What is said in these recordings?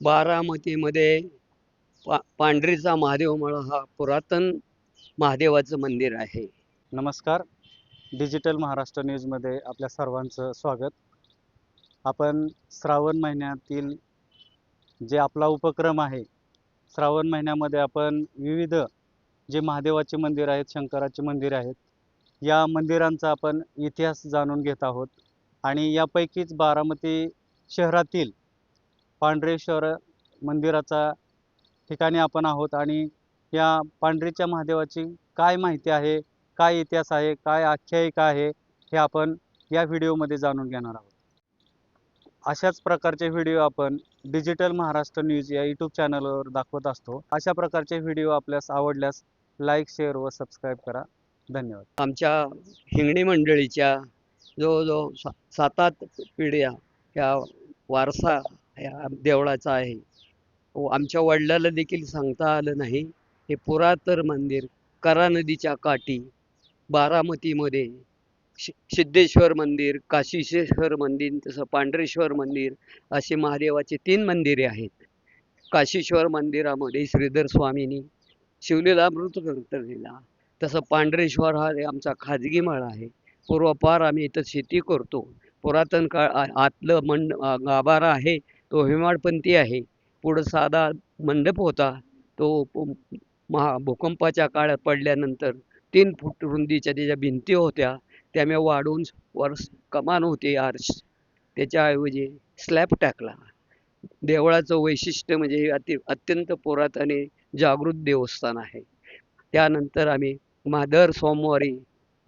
बारामतीमध्ये पा पांढरीचा महादेव मळा हा पुरातन महादेवाचं मंदिर आहे. नमस्कार. डिजिटल महाराष्ट्र न्यूजमध्ये आपल्या सर्वांचं स्वागत. आपण श्रावण महिन्यातील जे आपला उपक्रम आहे श्रावण महिन्यामध्ये आपण विविध जे महादेवाचे मंदिर आहेत शंकराचे मंदिर आहेत या मंदिरांचा आपण इतिहास जाणून घेत आहोत. आणि यापैकीच बारामती शहरातील पांढरेश्वर मंदिराचा ठिकाणी आपण आहोत आणि या पांढरीच्या महादेवाची काय माहिती आहे काय इतिहास आहे काय आख्यायिका आहे हे आपण या व्हिडिओमध्ये जाणून घेणार आहोत. अशाच प्रकारचे व्हिडिओ आपण डिजिटल महाराष्ट्र न्यूज या यूट्यूब चॅनलवर दाखवत असतो. अशा प्रकारचे व्हिडिओ आपल्यास आवडल्यास लाईक शेअर व सबस्क्राईब करा. धन्यवाद. आमच्या हिंगणी मंडळीच्या जवळजवळ सा सात आठ पिढ्या ह्या वारसा देवळाचा आहे. व आमच्या वडिलाला देखील सांगता आलं नाही. हे पुरातन मंदिर करा नदीच्या काठी बारामतीमध्ये शि सिद्धेश्वर मंदिर काशीशेश्वर मंदिर तसं पांढरेश्वर मंदिर असे महादेवाचे तीन मंदिरे आहेत. काशीश्वर मंदिरामध्ये श्रीधर स्वामींनी शिवलीलामृत दिला तसं पांढरेश्वर हा आमचा खाजगी मळ आहे. पूर्वपार आम्ही इथं शेती करतो. पुरातन काळ आतलं मंड गाभारा आहे. तो हेमाडपंथी आहे. पुढं साधा मंडप होता. तो महा भूकंपाच्या काळात पडल्यानंतर तीन फूट रुंदीच्या त्याच्या भिंती होत्या. त्या मी वाढवून वर कमान होती आर्च त्याच्याऐवजी स्लॅब टाकला. देवळाचं वैशिष्ट्य म्हणजे अति अत्यंत पुरातन जागृत देवस्थान आहे. त्यानंतर आम्ही मादर सोमवारी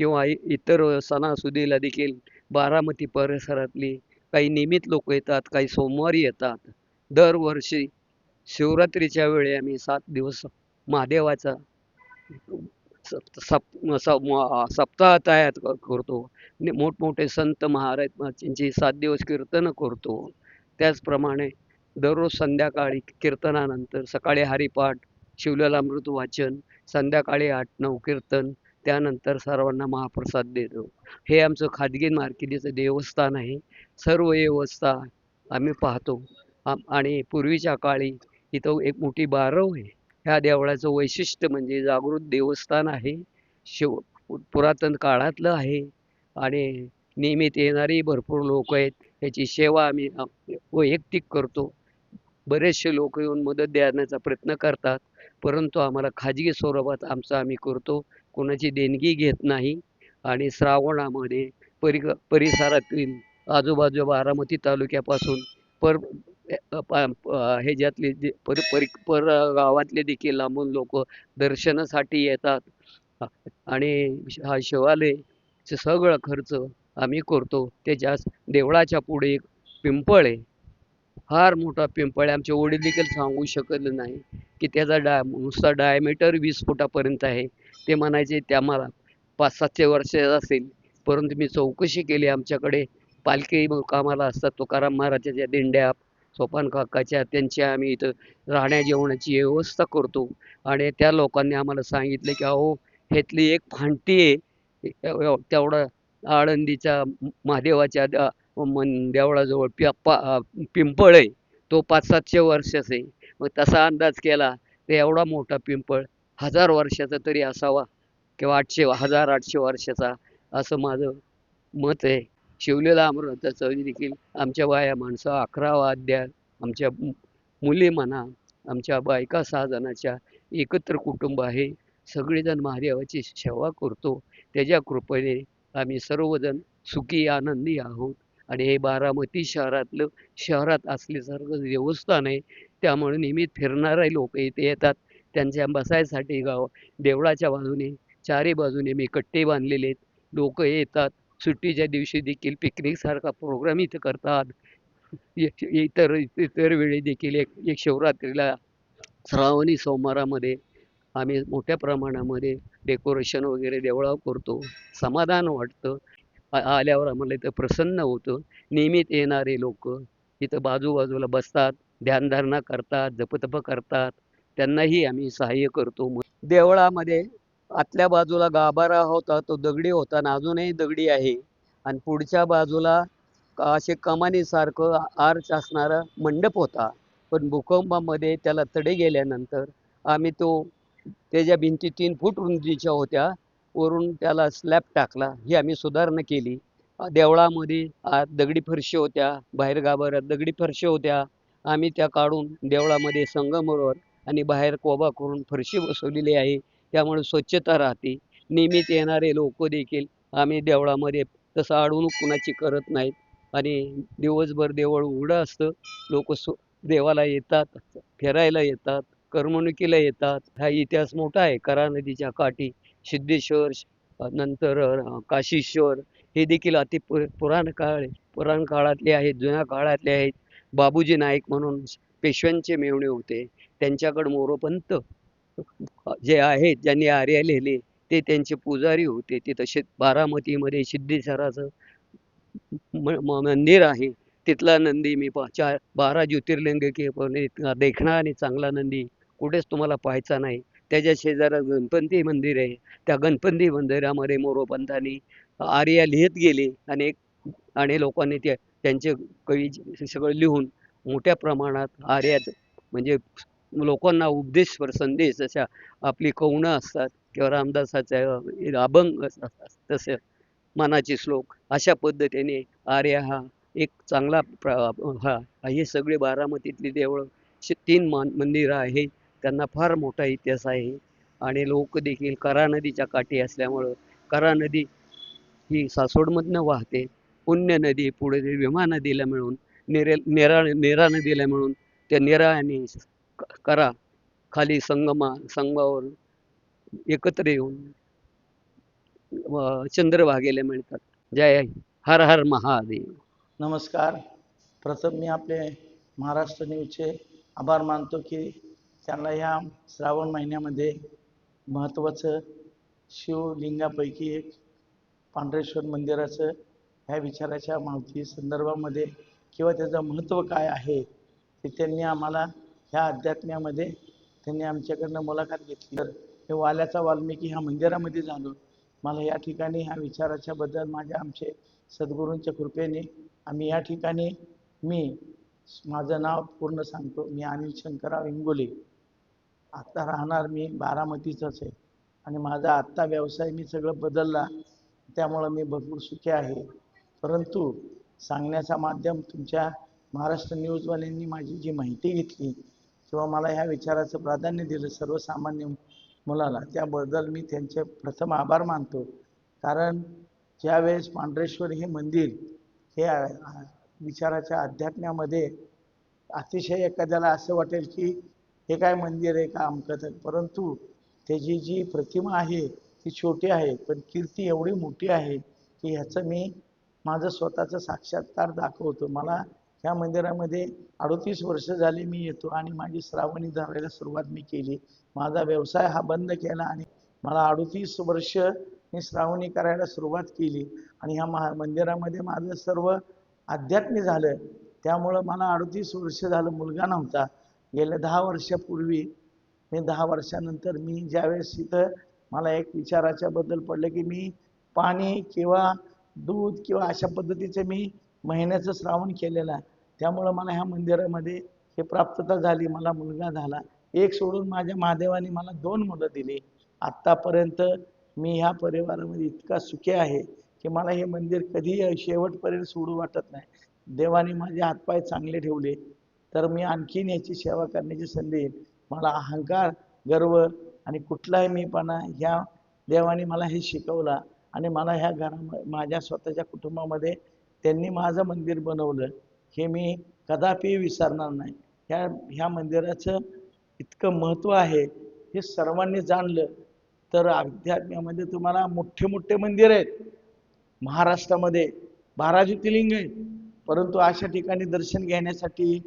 किंवा इतर सणासुदीला देखील बारामती परिसरातली काही नियमित लोक येतात काही सोमवारी येतात. दरवर्षी शिवरात्रीच्या वेळी आम्ही सात दिवस महादेवाचा सप सप सप्ताह तयार करतो. मोठमोठे संत महाराजांची सात दिवस कीर्तनं करतो. त्याचप्रमाणे दररोज संध्याकाळी कीर्तनानंतर सकाळी हरिपाठ शिवलीलामृत वाचन संध्याकाळी आठ नऊ कीर्तन त्यानंतर सर्वांना महाप्रसाद देतो. हे आमचं खाजगी मार्केटीचं देवस्थान आहे. सर्व व्यवस्था आम्ही पाहतो. आम- आणि पूर्वीच्या काळी इथं एक मोठी बारव आहे. ह्या देवळाचं वैशिष्ट्य म्हणजे जागृत देवस्थान आहे. शिव पु- पुरातन काळातलं आहे. आणि नियमित येणारी भरपूर लोक आहेत. याची सेवा आम्ही वैयक्तिक करतो. बरेचसे लोक येऊन मदत देण्याचा प्रयत्न करतात. परंतु आम्हाला खाजगी स्वरूपात आमचं आम्ही करतो. कोणाची देणगी घेत नाही. आणि श्रावणामध्ये परि परिसरातील आजूबाजू बारामती तालुक्यापासून पर प- ह्याच्यातले जे पर परि पर गावातले देखील लांबून लोक दर्शनासाठी येतात. आणि हा शिवालयचं सगळं खर्च आम्ही करतो. त्याच्यास देवळाच्या पुढे एक पिंपळ आहे. फार मोठा पिंपळ आहे. आमचे वडील देखील सांगू शकले नाही की त्याचा डाय नुसता डायमीटर वीस फुटापर्यंत आहे. ते म्हणायचे त्या मला पाच सातशे वर्ष असेल. परंतु मी चौकशी केली आमच्याकडे. पालखी कामाला असतात. तुकाराम महाराजाच्या दिंड्या सोपान काकाच्या त्यांच्या आम्ही इथं राहण्या जेवणाची व्यवस्था करतो. आणि त्या लोकांनी आम्हाला सांगितलं की अहो ह्यातली एक फांटी आहे. तेवढा आळंदीच्या महादेवाच्या द- मन देवळाजवळ पि- पा- पिंपळ आहे. तो पाच सातशे वर्षाचा आहे. मग तसा अंदाज केला तर एवढा मोठा पिंपळ हजार वर्षाचा तरी असावा किंवा आठशे हजार आठशे वर्षाचा असं माझं मत आहे. शिवलेला अमृताचं देखील आमच्या बाया माणसं अकरा वाद्या आमच्या मुली म्हणा आमच्या बायका सहा जणाच्या एकत्र कुटुंब आहे. सगळेजण महादेवाची सेवा करतो. त्याच्या कृपेने आम्ही सर्वजण सुखी आनंदी आहोत. आणि हे बारामती शहरातलं शहरात असल्यासारखं देवस्थान आहे. त्यामुळे नेहमी फिरणारे लोक इथे येतात. त्यांच्या बसायसाठी गाव देवळाच्या बाजूने चारी बाजूने मी कट्टे बांधलेले आहेत. लोक येतात. सुट्टीच्या दिवशी देखील पिकनिक सारखा प्रोग्राम इथं करतात. इतर इतर वेळी देखील एक एक शिवरात्रीला श्रावणी सोमवारामध्ये आम्ही मोठ्या प्रमाणामध्ये डेकोरेशन वगैरे देवळावर करतो. समाधान वाटतं. आल्यावर आम्हाला इथं प्रसन्न होतं. नियमित येणारे लोक इथं बाजूबाजूला बसतात ध्यानधारणा करतात जपतप करतात. त्यांनाही आम्ही सहाय्य करतो. देवळामध्ये आतल्या बाजूला गाभारा होता तो दगडी होता आणि अजूनही दगडी आहे. आणि पुढच्या बाजूला असे कमानीसारखं आर्च असणारा मंडप होता. पण भूकंपामध्ये त्याला तडे गेल्यानंतर आम्ही तो त्याच्या भिंती तीन फूट रुंदीच्या होत्या वरून त्याला स्लॅब टाकला. ही आम्ही सुधारणा केली. देवळामध्ये आत दगडी फरशी होत्या बाहेर गाभाऱ्यात दगडी फरशी होत्या. आम्ही त्या काढून देवळामध्ये संगमरवर आणि बाहेर कोबा करून फरशी बसवलेली आहे. त्यामुळे स्वच्छता राहते. नेहमीच येणारे लोक देखील आम्ही देवळामध्ये तसं अडवणूक कुणाची करत नाहीत. आणि दिवसभर देवळ उघडं असतं. लोक स्व देवाला येतात फिरायला येतात करमणुकीला येतात. हा इतिहास मोठा आहे. करा नदीच्या काठी सिद्धेश्वर नंतर काशीश्वर. हे देखील अति पु पुराण काळ पुराण काळातले आहेत जुन्या काळातले आहेत. बाबूजी नाईक म्हणून पेशव्यांचे मेवणे होते. त्यांच्याकडं मोरोपंत जे आहेत ज्यांनी आर्या लिहिले ते त्यांचे पुजारी होते. तिथं तसे बारामतीमध्ये सिद्धेश्वराचं म- मंदिर आहे. तिथला नंदी मी पा चार बारा ज्योतिर्लिंग देखणा आणि चांगला नंदी कुठेच तुम्हाला पाहायचा नाही. त्याच्या शेजारा गणपती मंदिर आहे. त्या गणपती मंदिरामध्ये मोरोपंतांनी आर्या लिहित गेले आणि आणि लोकांनी त्या त्यांचे कवी सगळं लिहून मोठ्या प्रमाणात आर्यात म्हणजे लोकांना उपदेशपर संदेश जशा आपली कवणं असतात किंवा रामदासाच्या अभंग असतात तसे मनाचे श्लोक. अशा पद्धतीने आर्या हा एक चांगला प्र हा हे सगळे बारामतीतली देवळं तीन मान मंदिरं आहे. त्यांना फार मोठा इतिहास आहे. आणि लोक देखील करा नदीच्या काठी असल्यामुळं करा नदी ही सासवडमधनं वाहते. पुण्य नदी पुढे विमा नदीला मिळून नेरे नेरा नेरा नदीला मिळून त्या नेरा आणि करा. खाली संगमा संगमावर एकत्र येऊन चंद्रभागेला मिळतात. जय हर हर महादेव. नमस्कार. प्रथम मी आपले महाराष्ट्र न्यूजचे आभार मानतो की त्यांना ह्या श्रावण महिन्यामध्ये महत्त्वाचं शिवलिंगापैकी एक पांढरेश्वर मंदिराचं ह्या विचाराच्या माहिती संदर्भामध्ये किंवा त्याचं महत्त्व काय आहे ते त्यांनी आम्हाला ह्या अध्यात्म्यामध्ये त्यांनी आमच्याकडनं मुलाखत घेतली. तर हे वाल्याचा वाल्मिकी ह्या मंदिरामध्ये झालो. मला या ठिकाणी ह्या विचाराच्या बद्दल माझ्या आमचे सद्गुरूंच्या कृपेने आम्ही या ठिकाणी मी माझं नाव पूर्ण सांगतो. मी अनिल शंकरराव इंगोले आत्ता राहणार मी बारामतीचाच आहे. आणि माझा आत्ता व्यवसाय मी सगळं बदलला. त्यामुळं मी भरपूर सुखी आहे. परंतु सांगण्याचा माध्यम तुमच्या महाराष्ट्र न्यूजवाल्यांनी माझी जी माहिती घेतली किंवा मला ह्या विचाराचं प्राधान्य दिलं सर्वसामान्य मुलाला त्याबद्दल मी त्यांचे प्रथम आभार मानतो. कारण ज्यावेळेस पांढरेश्वर हे मंदिर हे विचाराच्या अध्यात्म्यामध्ये अतिशय एखाद्याला असं वाटेल की हे काय मंदिर आहे का अमकं परंतु त्याची जी प्रतिमा आहे ती छोटी आहे पण कीर्ती एवढी मोठी आहे की ह्याचं मी माझं स्वतःचं साक्षात्कार दाखवतो. मला ह्या मंदिरामध्ये अडतीस वर्ष झाली मी येतो आणि माझी श्रावणी धरायला सुरुवात मी केली. माझा व्यवसाय हा बंद केला आणि मला अडतीस वर्ष मी श्रावणी करायला सुरुवात केली. आणि ह्या महा मंदिरामध्ये माझं सर्व आध्यात्मिक झालं. त्यामुळं मला अडतीस वर्ष झालं मुलगा नव्हता. गेल्या दहा वर्षापूर्वी मी दहा वर्षानंतर मी ज्यावेळेस इथं मला एक विचाराच्या बद्दल पडलं की मी पाणी किंवा दूध किंवा अशा पद्धतीचं मी महिन्याचं श्रावण केलेलं आहे. त्यामुळं मला ह्या मंदिरामध्ये हे प्राप्तता झाली मला मुलगा झाला. एक सोडून माझ्या महादेवाने मला दोन मुलं दिली. आत्तापर्यंत मी ह्या परिवारामध्ये इतका सुखी आहे की मला हे मंदिर कधीही शेवटपर्यंत सोडू वाटत नाही. देवाने माझे हातपाय चांगले ठेवले तर मी आणखीन याची सेवा करण्याची संधी येईल मला अहंकार गर्व आणि कुठलाही मीपणा ह्या देवाने मला हे शिकवला आणि मला ह्या घरा माझ्या स्वतःच्या कुटुंबामध्ये त्यांनी माझं मंदिर बनवलं हे मी कदापि विसरणार नाही. ह्या ह्या मंदिराचं इतकं महत्त्व आहे हे सर्वांनी जाणलं. तर अध्यात्म्यामध्ये तुम्हाला मोठे मोठे मंदिर आहेत. महाराष्ट्रामध्ये बारा ज्योतिर्लिंग आहेत. परंतु अशा ठिकाणी दर्शन घेण्यासाठी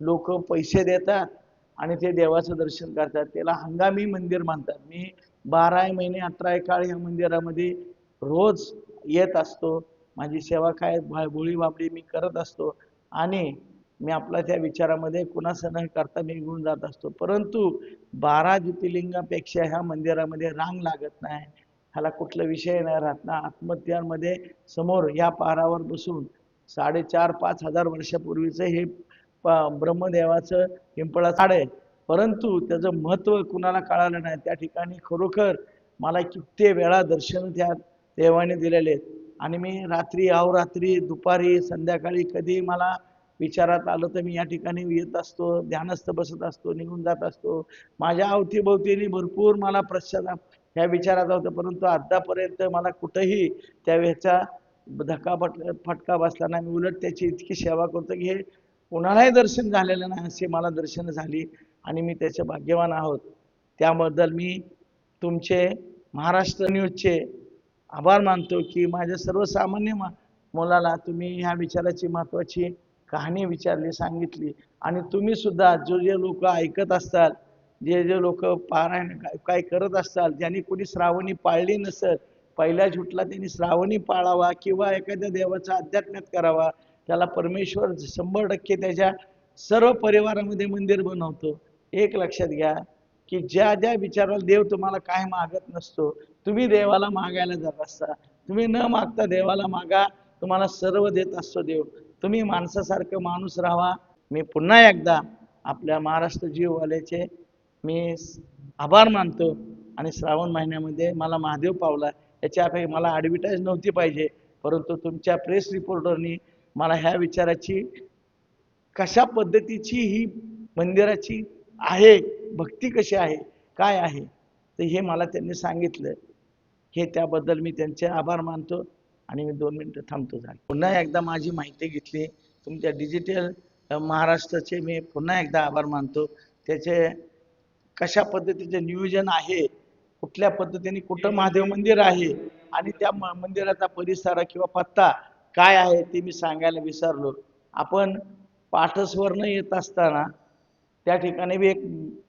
लोक पैसे देतात आणि ते देवाचं दर्शन करतात. त्याला हंगामी मंदिर मानतात मी बारा महिने अठरा काळ ह्या मंदिरामध्ये रोज येत असतो. माझी सेवा काय भा- भोळी बाबडी मी करत असतो. आणि मी आपला त्या विचारामध्ये कुणास न करता मी घेऊन जात असतो. परंतु बारा ज्योतिर्लिंगापेक्षा ह्या मंदिरामध्ये रांग लागत नाही. ह्याला कुठला विषय नाही राहत ना आत्महत्यांमध्ये समोर या पहारावर बसून साडेचार पाच हजार वर्षापूर्वीचं हे प- ब्रह्मदेवाचं पिंपळा झाड आहे. परंतु त्याचं महत्त्व कुणाला कळालं नाही. त्या ठिकाणी खरोखर मला किती वेळा दर्शन त्या देवाने दिलेले आहेत. आणि मी रात्री अहोरात्री दुपारी संध्याकाळी कधी मला विचारात आलं तर मी या ठिकाणी येत असतो ध्यानस्थ बसत असतो निघून जात असतो. माझ्या अवतीभोवतीने भरपूर मला प्रश्न ह्या विचारात होतं परंतु आतापर्यंत मला कुठंही त्या धक्का फट फटका बसला नाही. मी उलट त्याची इतकी सेवा करतो की हे कोणालाही दर्शन झालेलं नाही असे मला दर्शन झाली आणि मी त्याचे भाग्यवान आहोत. त्याबद्दल मी तुमचे महाराष्ट्र न्यूजचे आभार मानतो की माझ्या सर्वसामान्य मा मुलाला तुम्ही ह्या विचाराची महत्त्वाची कहाणी विचारली सांगितली. आणि तुम्ही सुद्धा जो जे लोक ऐकत असतात जे जे लोक पारायण काय काय करत असताल ज्यांनी कोणी श्रावणी पाळली नसत पहिल्या झुटला त्यांनी श्रावणी पाळावा किंवा एखाद्या देवाचा अध्यात्मात करावा त्याला परमेश्वर शंभर टक्के त्याच्या सर्व परिवारामध्ये मंदिर बनवतो. एक लक्षात घ्या की ज्या ज्या विचाराला देव तुम्हाला काय मागत नसतो तुम्ही देवाला मागायला जात असता. तुम्ही न मागता देवाला मागा. तुम्हाला सर्व देत असतो देव. तुम्ही माणसासारखं माणूस राहा. मी पुन्हा एकदा आपल्या महाराष्ट्र जीववाल्याचे मी आभार मानतो. आणि श्रावण महिन्यामध्ये मला महादेव पावला. याच्या अपेक्षा मला ॲडव्हर्टाईज नव्हती पाहिजे. परंतु तुमच्या प्रेस रिपोर्टरनी मला ह्या विचाराची कशा पद्धतीची ही मंदिराची आहे भक्ती कशी आहे काय आहे तर हे मला त्यांनी सांगितलं. हे त्याबद्दल मी त्यांचे आभार मानतो आणि मी दोन मिनटं थांबतो झाले. पुन्हा एकदा माझी माहिती घेतली. तुमच्या डिजिटल महाराष्ट्राचे मी पुन्हा एकदा आभार मानतो. त्याचे कशा पद्धतीचे नियोजन आहे? कुठल्या पद्धतीने कुठं महादेव मंदिर आहे? आणि त्या मंदिराचा परिसर किंवा पत्ता काय आहे ते मी सांगायला विसरलो. आपण पाठसवरनं येत असताना त्या ठिकाणी बी एक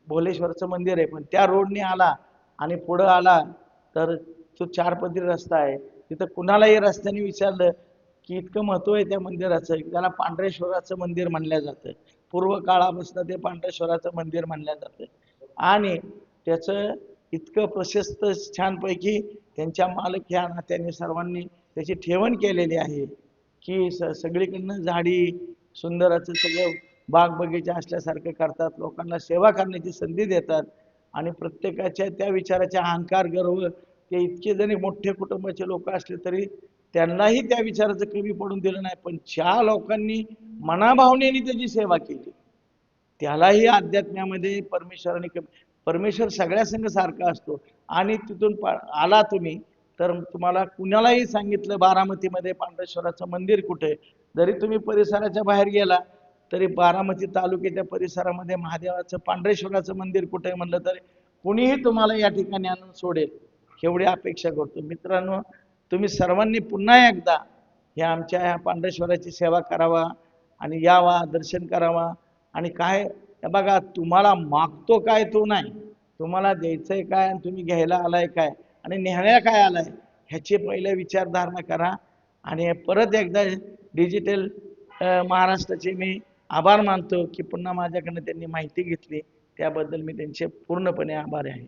भोलेश्वरचं मंदिर आहे. पण त्या रोडने आला आणि पुढं आला तर तो चारपदरी रस्ता आहे. तिथं कुणालाही रस्त्याने विचारलं की इतकं महत्त्व आहे त्या मंदिराचं त्याला पांढरेश्वराचं मंदिर म्हणलं जातं. पूर्व काळापासून ते पांढरेश्वराचं मंदिर म्हणलं जातं. आणि त्याचं इतकं प्रशस्त छानपैकी त्यांच्या मालक ह्या नात्याने सर्वांनी त्याची ठेवण केलेली आहे की स सगळीकडनं झाडी सुंदराचं सगळं बाग बगीचा असल्यासारखं करतात लोकांना सेवा करण्याची संधी देतात आणि प्रत्येकाच्या त्या विचाराच्या अहंकार गर्व ते इतके जरी मोठे कुटुंबाचे लोक असले तरी त्यांनाही त्या विचाराचं कमी पडून दिलं नाही. पण ज्या लोकांनी मनाभावनेने त्याची सेवा केली त्यालाही अध्यात्म्यामध्ये परमेश्वराने कमी परमेश्वर सगळ्या संघ सारखा असतो आणि तिथून पा आला तुम्ही तर तुम्हाला कुणालाही सांगितलं बारामतीमध्ये पांडेश्वराचं मंदिर कुठे? जरी तुम्ही परिसराच्या बाहेर गेला तरी बारामती तालुक्याच्या परिसरामध्ये महादेवाचं पांढरेश्वराचं मंदिर कुठे आहे म्हणलं तरी कुणीही तुम्हाला या ठिकाणी आणून सोडेल. एवढी अपेक्षा करतो. मित्रांनो तुम्ही सर्वांनी पुन्हा एकदा ह्या आमच्या ह्या पांडेश्वराची सेवा करावा आणि यावा दर्शन करावा. आणि काय बघा तुम्हाला मागतो काय तो नाही. तुम्हाला द्यायचंय काय आणि तुम्ही घ्यायला आलाय काय? आणि न्यायला काय आलाय? ह्याची पहिले विचारधारणा करा. आणि परत एकदा डिजिटल महाराष्ट्राचे मी आभार मानतो की पुन्हा माझ्याकडनं त्यांनी माहिती घेतली. त्याबद्दल मी त्यांचे पूर्णपणे आभारी आहे.